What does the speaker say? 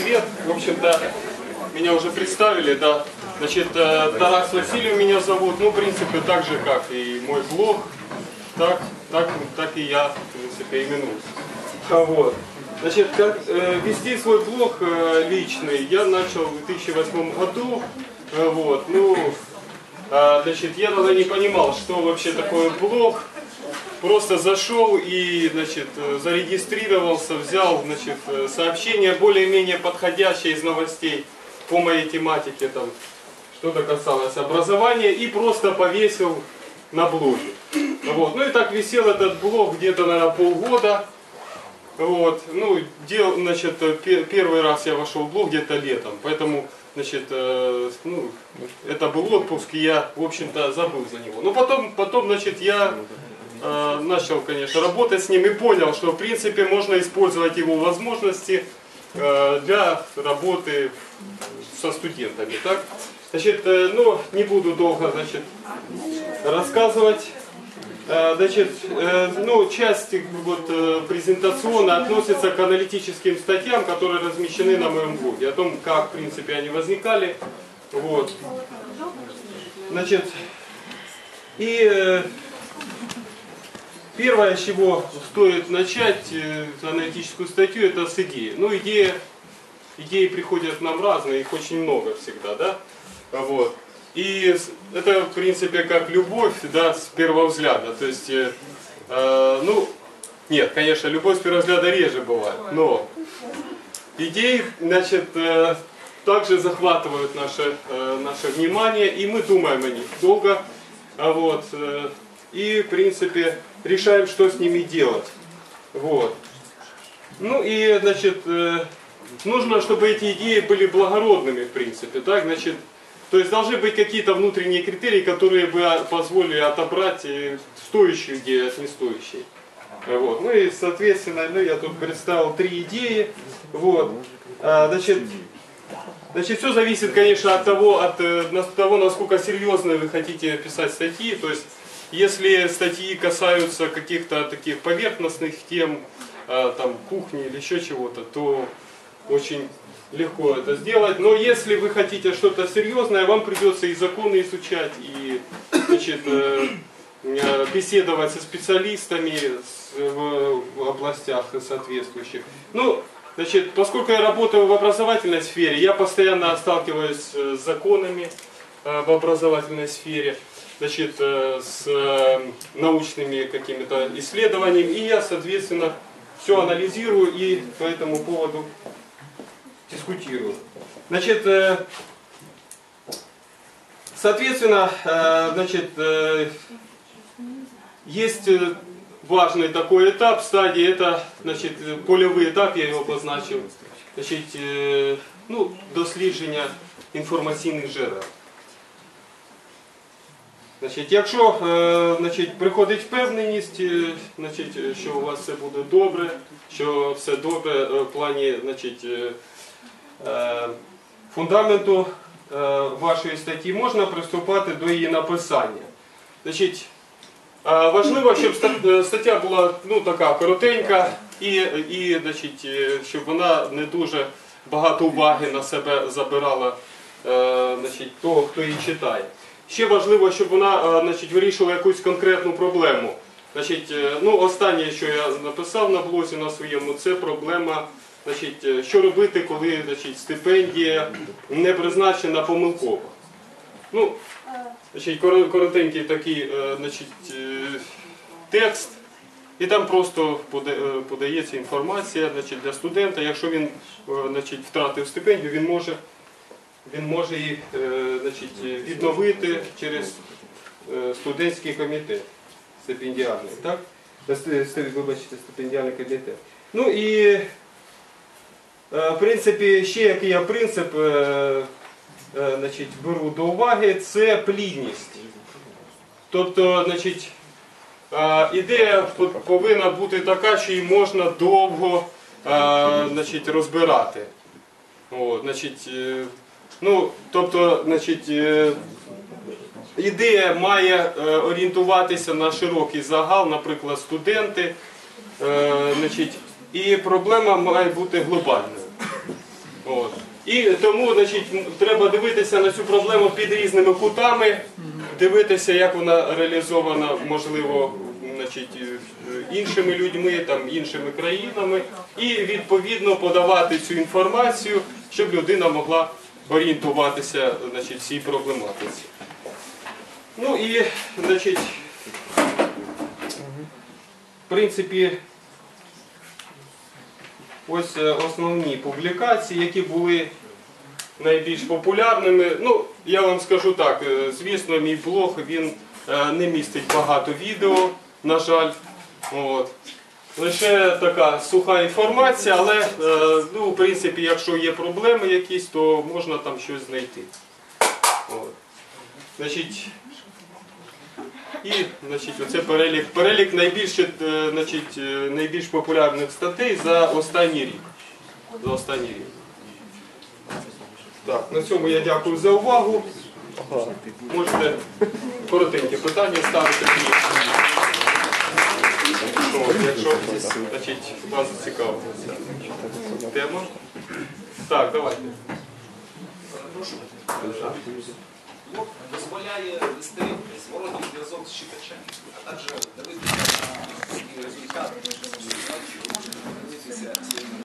привет. В общем-то, меня уже представили, да. Значит, э, Тарас Васильев меня зовут. Ну, в принципе, так же, как и мой блог, так, так, так и я, в принципе, именуюсь. А Вот. Значит, как, э, вести свой блог э, личный я начал в 2008 году. Э, вот, ну, а, значит, я тогда не понимал, что вообще такое блог. Просто зашел и, значит, э, зарегистрировался, взял, значит, э, сообщение более-менее подходящее из новостей по моей тематике, там, что-то касалось образования, и просто повесил на блоге. Вот. Ну и так висел этот блог где-то, наверное, полгода. Вот, ну, дел, значит, пе- первый раз я вошел в блог где-то летом, поэтому, значит, э, ну, это был отпуск, и я, в общем-то, забыл за него. Но потом, потом, значит, я э, начал, конечно, работать с ним и понял, что, в принципе, можно использовать его возможности э, для работы со студентами, так? Значит, э, ну, не буду долго, значит, рассказывать. Э, Значит, э, ну, часть вот, э, презентационно относится к аналитическим статьям, которые размещены на моем блоге, о том, как, в принципе, они возникали. Вот. Значит, и первое, с чего стоит начать э, аналитическую статью, это с идеи. Ну, идея, идеи приходят нам разные, их очень много всегда, да? Вот. И это, в принципе, как любовь, да, с первого взгляда. То есть, э, э, ну, нет, конечно, любовь с первого взгляда реже бывает, но идеи, значит, э, также захватывают наше, э, наше внимание, и мы думаем о них долго, а вот, э, и, в принципе, решаем, что с ними делать. Вот. Ну и, значит, э, нужно, чтобы эти идеи были благородными, в принципе, так, значит, то есть должны быть какие-то внутренние критерии, которые бы позволили отобрать э, стоящую идею от нестоящей. Э, Вот. Ну и, соответственно, ну, я тут представил три идеи. Вот. А, значит, значит, все зависит, конечно, от того, от э, нас- того, насколько серьезно вы хотите писать статьи. То есть, если статьи касаются каких-то таких поверхностных тем, а, там, кухни или еще чего-то, то очень легко это сделать. Но если вы хотите что-то серьезное, вам придется и законы изучать, и значит, э, беседовать со специалистами в областях соответствующих. Ну, значит, поскольку я работаю в образовательной сфере, я постоянно сталкиваюсь э, с законами э, в образовательной сфере, значит, э, с э, научными какими-то исследованиями, и я, соответственно, все анализирую и по этому поводу дискутирую. Значит, э, соответственно, э, значит, э, есть э, важный такой этап, стадии, это, значит, э, польовий етап, я його позначив, значить, е, ну, дослідження інформаційних джерел. Значить, якщо е, значить, приходить впевненість, е, значить, е, що у вас все буде добре, що все добре в плані значить, фундаменту вашої статті, можна приступати до її написання. Значить, важливо, щоб стаття була ну, така коротенька і, і значить, щоб вона не дуже багато уваги на себе забирала значить, того, хто її читає. Ще важливо, щоб вона е, значить, вирішувала якусь конкретну проблему. Значить, е, ну, останнє, що я написав на блозі на своєму, це проблема, значить, е, що робити, коли значить, стипендія не призначена помилково. Ну, значить, коротенький такий значить, текст, і там просто подається інформація значить, для студента. Якщо він значить, втратив стипендію, він може, він може її е, значить, відновити через е, студентський комітет стипендіальний. Так? Е, Вибачте, стипендіальний комітет. Ну і в принципі, ще який я принцип значить, беру до уваги, це плідність. Тобто, значить, ідея повинна бути така, що її можна довго значить, розбирати. От, значить, ну, тобто, значить, е, ідея має е, орієнтуватися на широкий загал, наприклад, студенти. Е, значить, і проблема має бути глобальною. От. І тому значить, треба дивитися на цю проблему під різними кутами, дивитися, як вона реалізована, можливо, значить, іншими людьми, там, іншими країнами, і відповідно подавати цю інформацію, щоб людина могла орієнтуватися значить, цій проблематиці. Ну і, значить, в принципі, ось е, основні публікації, які були найбільш популярними. Ну, я вам скажу так, е, звісно, мій блог він е, не містить багато відео, на жаль. От. Лише така суха інформація, але е, ну, в принципі, якщо є проблеми якісь, то можна там щось знайти. От. Значить, і значить, оце перелік, перелік найбільш, е, значить, е, найбільш популярних статей за останній рік. За останній рік. Так, на цьому я дякую за увагу. Можете коротенькі питання ставити. От, якщо значить, вас зацікавила ця тема. Так, давайте. Блок дозволяє вести зворотній зв'язок з читачем, а також дивитися на результат, дивитися